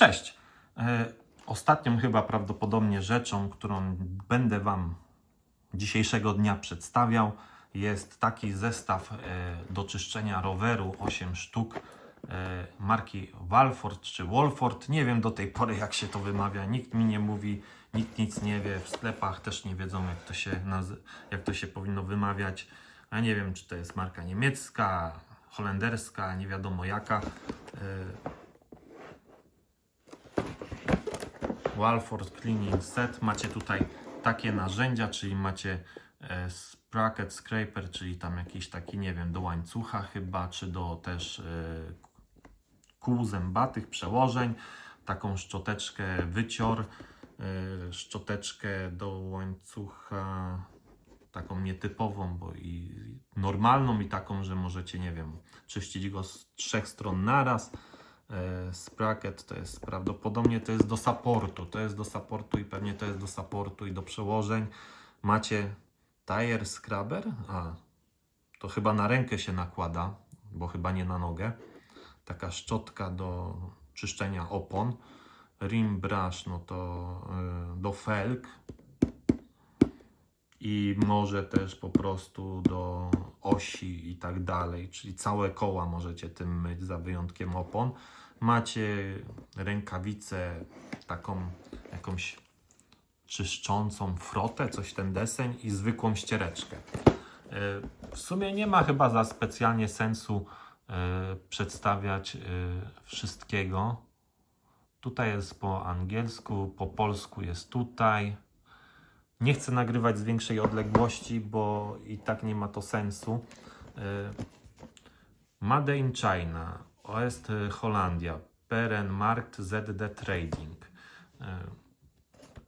Cześć. E, Ostatnią chyba prawdopodobnie rzeczą, którą będę Wam dzisiejszego dnia przedstawiał, jest taki zestaw e, do czyszczenia roweru 8 sztuk e, marki Walford czy Wolford. Nie wiem do tej pory jak się to wymawia, nikt mi nie mówi, nikt nic nie wie, w sklepach też nie wiedzą jak to się, jak to się powinno wymawiać. A nie wiem czy to jest marka niemiecka, holenderska, nie wiadomo jaka. Walford Cleaning Set. Macie tutaj takie narzędzia, czyli macie e, sprocket scraper, czyli tam jakiś taki, nie wiem, do łańcucha chyba, czy do też e, kół zębatych, przełożeń, taką szczoteczkę wycior, e, szczoteczkę do łańcucha, taką nietypową, bo i normalną i taką, że możecie, nie wiem, czyścić go z trzech stron naraz. E, Sprocket to jest prawdopodobnie to jest do supportu, to jest do supportu i pewnie to jest do supportu i do przełożeń. Macie tire scrubber, a to chyba na rękę się nakłada, bo chyba nie na nogę. Taka szczotka do czyszczenia opon. Rim brush, no to y, do felg, i może też po prostu do osi i tak dalej, czyli całe koła możecie tym myć za wyjątkiem opon. Macie rękawicę taką jakąś czyszczącą frotę, coś ten deseń i zwykłą ściereczkę. E, W sumie nie ma chyba za specjalnie sensu e, przedstawiać e, wszystkiego. Tutaj jest po angielsku, po polsku jest tutaj. Nie chcę nagrywać z większej odległości, bo i tak nie ma to sensu. Made in China, OST Holandia, Peren Markt ZD Trading. E,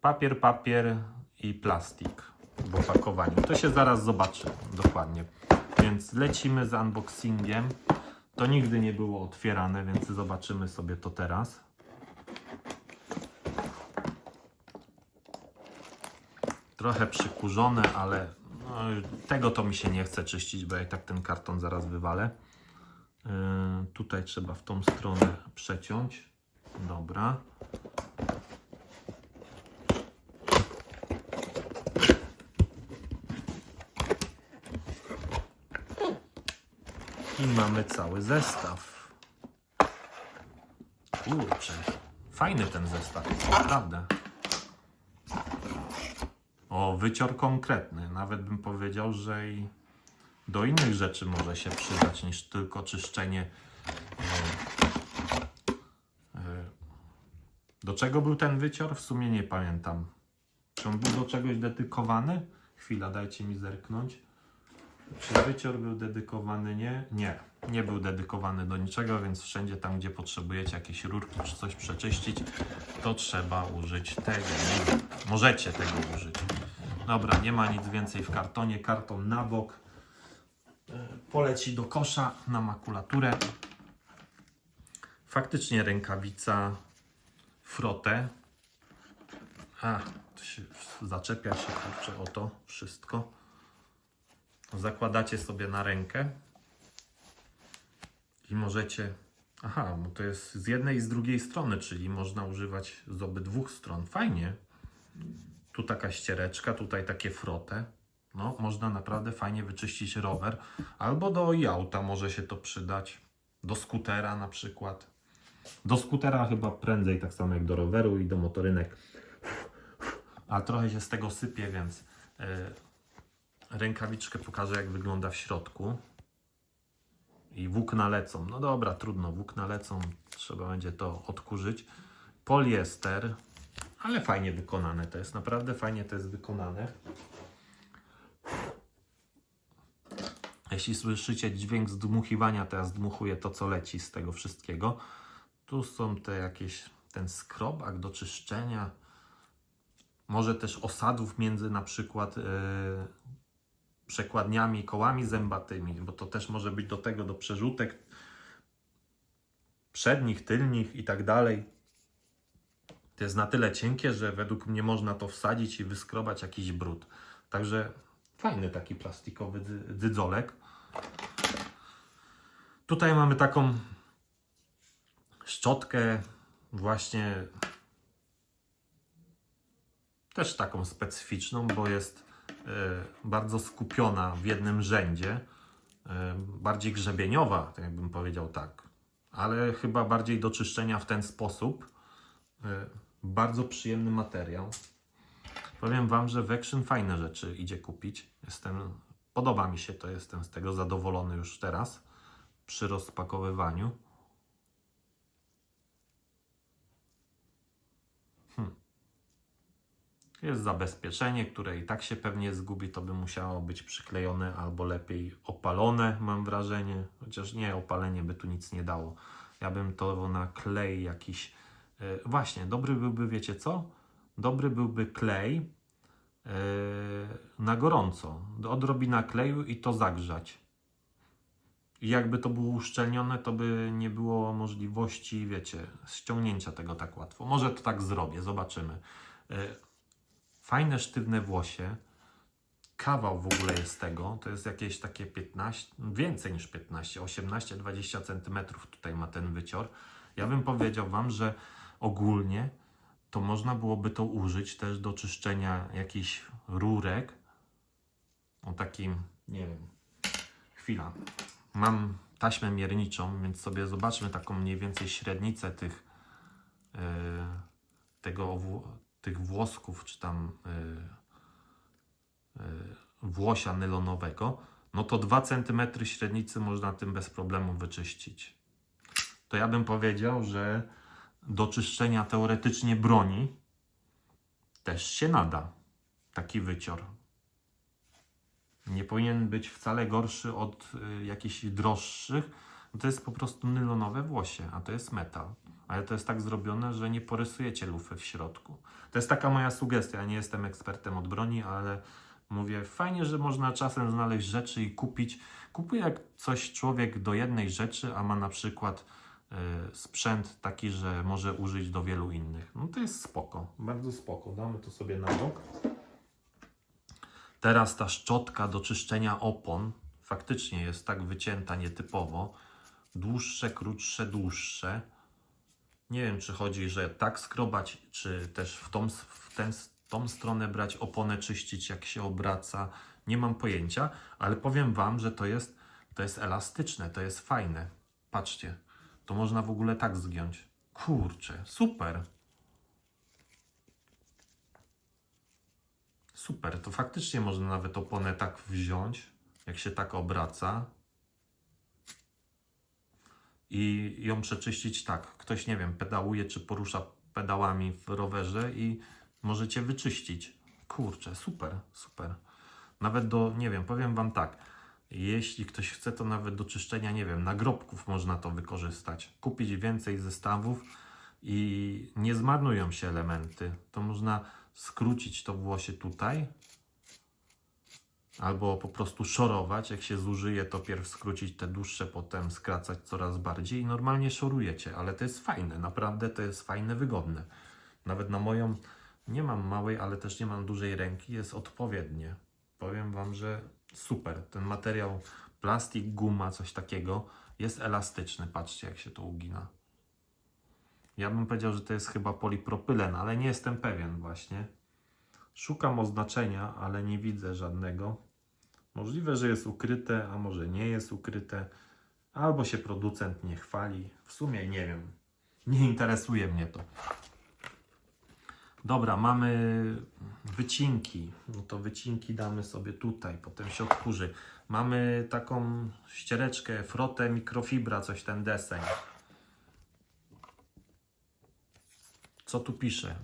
Papier, papier i plastik w opakowaniu. To się zaraz zobaczy dokładnie. Więc lecimy z unboxingiem. To nigdy nie było otwierane, więc zobaczymy sobie to teraz. trochę przykurzone, ale no, tego to mi się nie chce czyścić, bo ja i tak ten karton zaraz wywalę. Yy, tutaj trzeba w tą stronę przeciąć. Dobra. I mamy cały zestaw. Kurczę, fajny ten zestaw, naprawdę. O, wycior konkretny. Nawet bym powiedział, że i do innych rzeczy może się przydać niż tylko czyszczenie. e, e, Do czego był ten wycior? W sumie nie pamiętam. Czy on był do czegoś dedykowany? Chwila, dajcie mi zerknąć. Czy wycior był dedykowany? Nie. Nie, nie był dedykowany do niczego, więc wszędzie tam, gdzie potrzebujecie jakieś rurki czy coś przeczyścić, to trzeba użyć tego. Możecie tego użyć. Dobra, nie ma nic więcej w kartonie. Karton na bok. Poleci do kosza na makulaturę. Faktycznie rękawica frotę. A, to się zaczepia się kurczę o to wszystko. Zakładacie sobie na rękę i możecie. Aha, bo to jest z jednej i z drugiej strony, czyli można używać z obydwu stron. Fajnie. Tu taka ściereczka, tutaj takie frotę. No, można naprawdę fajnie wyczyścić rower. Albo do auta może się to przydać. Do skutera na przykład. Do skutera chyba prędzej, tak samo jak do roweru i do motorynek. A trochę się z tego sypie, więc yy, rękawiczkę pokażę, jak wygląda w środku. I włókna lecą. No dobra, trudno, włókna lecą. Trzeba będzie to odkurzyć. Poliester, ale fajnie wykonane to jest. Naprawdę fajnie to jest wykonane. Jeśli słyszycie dźwięk zdmuchiwania, to ja zdmuchuję to, co leci z tego wszystkiego. Tu są te jakieś, ten skrobak do czyszczenia. Może też osadów między na przykład yy, przekładniami kołami zębatymi, bo to też może być do tego, do przerzutek przednich, tylnych i tak dalej. To jest na tyle cienkie, że według mnie można to wsadzić i wyskrobać jakiś brud. Także fajny taki plastikowy dy- dydzolek. Tutaj mamy taką szczotkę właśnie też taką specyficzną, bo jest e, bardzo skupiona w jednym rzędzie, e, bardziej grzebieniowa, tak jakbym powiedział tak, ale chyba bardziej do czyszczenia w ten sposób. E, Bardzo przyjemny materiał. Powiem Wam, że w fajne rzeczy idzie kupić. Jestem, podoba mi się to, jestem z tego zadowolony już teraz przy rozpakowywaniu. Hmm. Jest zabezpieczenie, które i tak się pewnie zgubi, to by musiało być przyklejone albo lepiej opalone, mam wrażenie. Chociaż nie, opalenie by tu nic nie dało. Ja bym to na klej jakiś. e, właśnie, dobry byłby, wiecie co? Dobry byłby klej na gorąco. Odrobina kleju i to zagrzać. I jakby to było uszczelnione, to by nie było możliwości, wiecie, ściągnięcia tego tak łatwo. Może to tak zrobię, zobaczymy. E, Fajne, sztywne włosie. Kawał w ogóle jest tego. To jest jakieś takie 15, więcej niż 15, 18-20 cm tutaj ma ten wycior. Ja bym powiedział Wam, że ogólnie to można byłoby to użyć też do czyszczenia jakichś rurek. O takim, nie wiem, chwila. Mam taśmę mierniczą, więc sobie zobaczmy taką mniej więcej średnicę tych, yy, tego, tych włosków, czy tam yy, yy, włosia nylonowego. No to 2 cm średnicy można tym bez problemu wyczyścić. To ja bym powiedział, że do czyszczenia teoretycznie broni też się nada taki wycior nie powinien być wcale gorszy od y, jakichś droższych. No to jest po prostu nylonowe włosie, a to jest metal. Ale to jest tak zrobione, że nie porysujecie lufy w środku. To jest taka moja sugestia. Ja nie jestem ekspertem od broni, ale mówię, fajnie, że można czasem znaleźć rzeczy i kupić. Kupuje jak coś człowiek do jednej rzeczy, a ma na przykład sprzęt taki, że może użyć do wielu innych. No to jest spoko, bardzo spoko. Damy to sobie na bok. Teraz ta szczotka do czyszczenia opon faktycznie jest tak wycięta nietypowo. Dłuższe, krótsze, dłuższe. Nie wiem, czy chodzi, że tak skrobać, czy też w tą, w ten, tą stronę brać oponę, czyścić jak się obraca. Nie mam pojęcia, ale powiem Wam, że to jest, to jest elastyczne, to jest fajne. Patrzcie, to można w ogóle tak zgiąć. Kurczę, super. Super, to faktycznie można nawet oponę tak wziąć, jak się tak obraca i ją przeczyścić tak. Ktoś, nie wiem, pedałuje czy porusza pedałami w rowerze i możecie wyczyścić. Kurczę, super, super. Nawet do, nie wiem, powiem Wam tak, jeśli ktoś chce, to nawet do czyszczenia, nie wiem, nagrobków można to wykorzystać. Kupić więcej zestawów i nie zmarnują się elementy. To można skrócić to włosie tutaj, albo po prostu szorować. Jak się zużyje, to pierw skrócić te dłuższe, potem skracać coraz bardziej i normalnie szorujecie, ale to jest fajne, naprawdę to jest fajne, wygodne. Nawet na moją, nie mam małej, ale też nie mam dużej ręki, jest odpowiednie. Powiem Wam, że super. Ten materiał, plastik, guma, coś takiego, jest elastyczny. Patrzcie, jak się to ugina. Ja bym powiedział, że to jest chyba polipropylen, ale nie jestem pewien właśnie. Szukam oznaczenia, ale nie widzę żadnego. Możliwe, że jest ukryte, a może nie jest ukryte. Albo się producent nie chwali. W sumie nie wiem. Nie interesuje mnie to. Dobra, mamy wycinki. No to wycinki damy sobie tutaj, potem się odkurzy. Mamy taką ściereczkę, frotę, mikrofibra, coś ten deseń. Co tu pisze?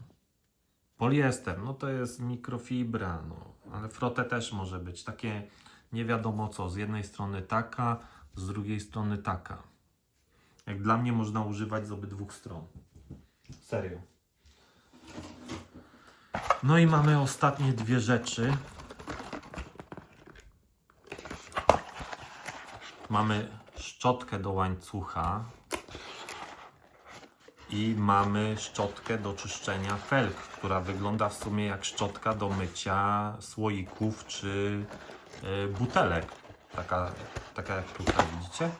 Poliester, no to jest mikrofibra, no, ale frotę też może być. Takie nie wiadomo co. Z jednej strony taka, z drugiej strony taka. Jak dla mnie można używać z obydwu stron. Serio. No i mamy ostatnie dwie rzeczy. Mamy szczotkę do łańcucha i mamy szczotkę do czyszczenia felg, która wygląda w sumie jak szczotka do mycia słoików czy y, butelek. Taka, taka jak tutaj, widzicie?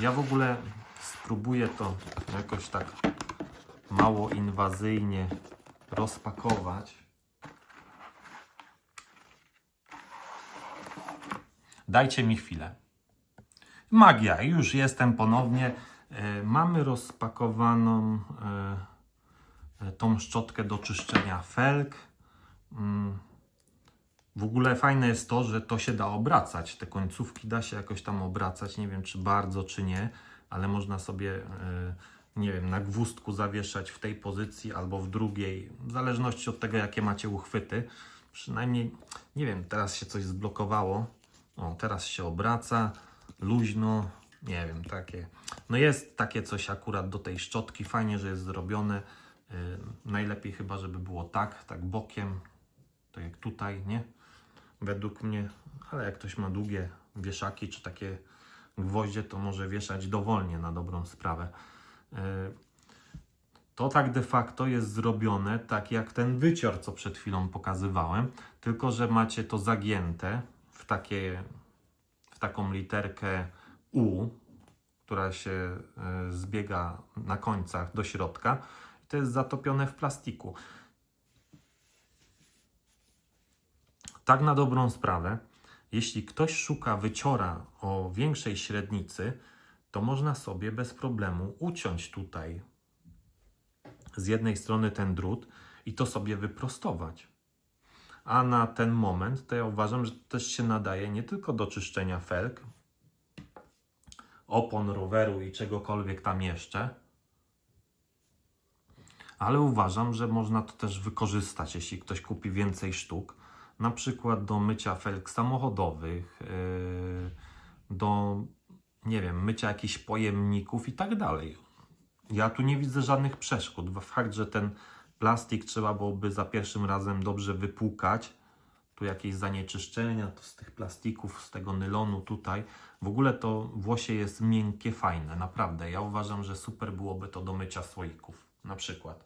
Ja w ogóle spróbuję to jakoś tak mało inwazyjnie rozpakować. Dajcie mi chwilę. Magia, już jestem ponownie. E, mamy rozpakowaną e, e, tą szczotkę do czyszczenia felg. Mm. W ogóle fajne jest to, że to się da obracać. Te końcówki da się jakoś tam obracać. Nie wiem, czy bardzo, czy nie, ale można sobie, nie wiem, na gwózdku zawieszać w tej pozycji albo w drugiej, w zależności od tego, jakie macie uchwyty. Przynajmniej, nie wiem, teraz się coś zblokowało. O, teraz się obraca, luźno, nie wiem, takie. No jest takie coś akurat do tej szczotki. Fajnie, że jest zrobione. Yy, najlepiej chyba, żeby było tak, tak bokiem, tak jak tutaj, nie? Według mnie, ale jak ktoś ma długie wieszaki czy takie gwoździe, to może wieszać dowolnie na dobrą sprawę. Yy, to tak de facto jest zrobione tak jak ten wycior, co przed chwilą pokazywałem, tylko że macie to zagięte w, takie, w taką literkę U, która się e, zbiega na końcach do środka. To jest zatopione w plastiku. Tak na dobrą sprawę, jeśli ktoś szuka wyciora o większej średnicy, to można sobie bez problemu uciąć tutaj z jednej strony ten drut i to sobie wyprostować. A na ten moment to ja uważam, że też się nadaje nie tylko do czyszczenia felg, opon roweru i czegokolwiek tam jeszcze, ale uważam, że można to też wykorzystać, jeśli ktoś kupi więcej sztuk, na przykład do mycia felg samochodowych, yy, do nie wiem, mycia jakichś pojemników i tak dalej. Ja tu nie widzę żadnych przeszkód. Fakt, że ten plastik trzeba byłoby za pierwszym razem dobrze wypłukać. Tu jakieś zanieczyszczenia to z tych plastików, z tego nylonu tutaj. W ogóle to włosie jest miękkie, fajne, naprawdę. Ja uważam, że super byłoby to do mycia słoików, na przykład.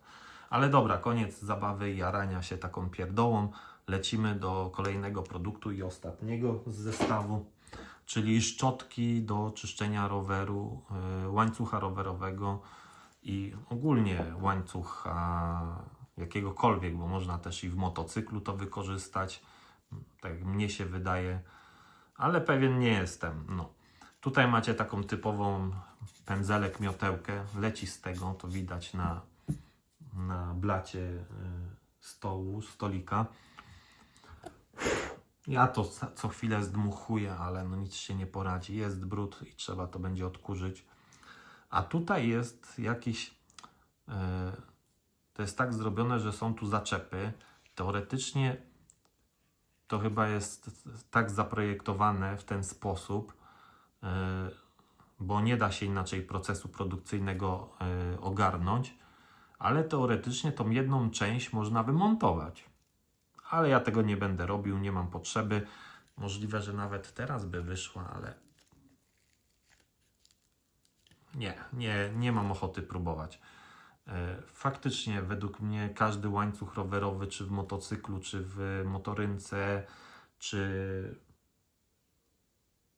Ale dobra, koniec zabawy i jarania się taką pierdołą. Lecimy do kolejnego produktu i ostatniego z zestawu, czyli szczotki do czyszczenia roweru, yy, łańcucha rowerowego i ogólnie łańcucha jakiegokolwiek, bo można też i w motocyklu to wykorzystać, tak mnie się wydaje, ale pewien nie jestem. No. Tutaj macie taką typową pędzelek miotełkę, leci z tego, to widać na, na blacie y, stołu, stolika. Ja to co- chwilę zdmuchuję, ale no nic się nie poradzi. Jest brud i trzeba to będzie odkurzyć. A tutaj jest jakiś. e, to jest tak zrobione, że są tu zaczepy. Teoretycznie to chyba jest tak zaprojektowane w ten sposób, e, bo nie da się inaczej procesu produkcyjnego e, ogarnąć, ale teoretycznie tą jedną część można wymontować. Ale ja tego nie będę robił, nie mam potrzeby. Możliwe, że nawet teraz by wyszła, ale nie, nie, nie mam ochoty próbować. E, Faktycznie, według mnie, każdy łańcuch rowerowy, czy w motocyklu, czy w motorynce, czy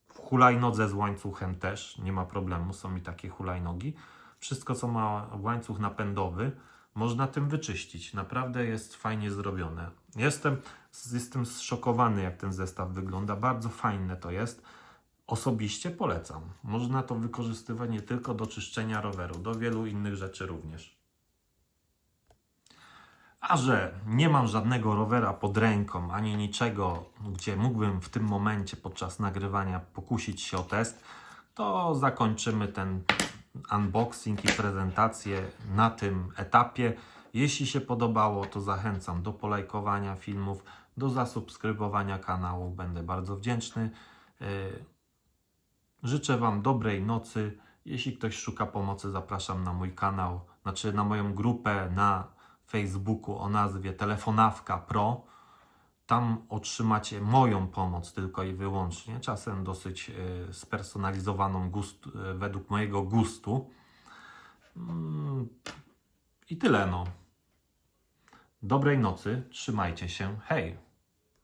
w hulajnodze z łańcuchem też nie ma problemu, są mi takie hulajnogi. Wszystko, co ma łańcuch napędowy, można tym wyczyścić. Naprawdę jest fajnie zrobione. Jestem, jestem zszokowany, jak ten zestaw wygląda. Bardzo fajne to jest. Osobiście polecam. Można to wykorzystywać nie tylko do czyszczenia roweru, do wielu innych rzeczy również. A że nie mam żadnego rowera pod ręką, ani niczego, gdzie mógłbym w tym momencie podczas nagrywania pokusić się o test, to zakończymy ten unboxing i prezentację na tym etapie. Jeśli się podobało, to zachęcam do polajkowania filmów, do zasubskrybowania kanału. Będę bardzo wdzięczny. Yy, Życzę Wam dobrej nocy. Jeśli ktoś szuka pomocy, zapraszam na mój kanał, znaczy na moją grupę na Facebooku o nazwie Telefonawka Pro. Tam otrzymacie moją pomoc tylko i wyłącznie, czasem dosyć e, spersonalizowaną gust, e, według mojego gustu. Mm, I tyle no. Dobrej nocy, trzymajcie się, hej!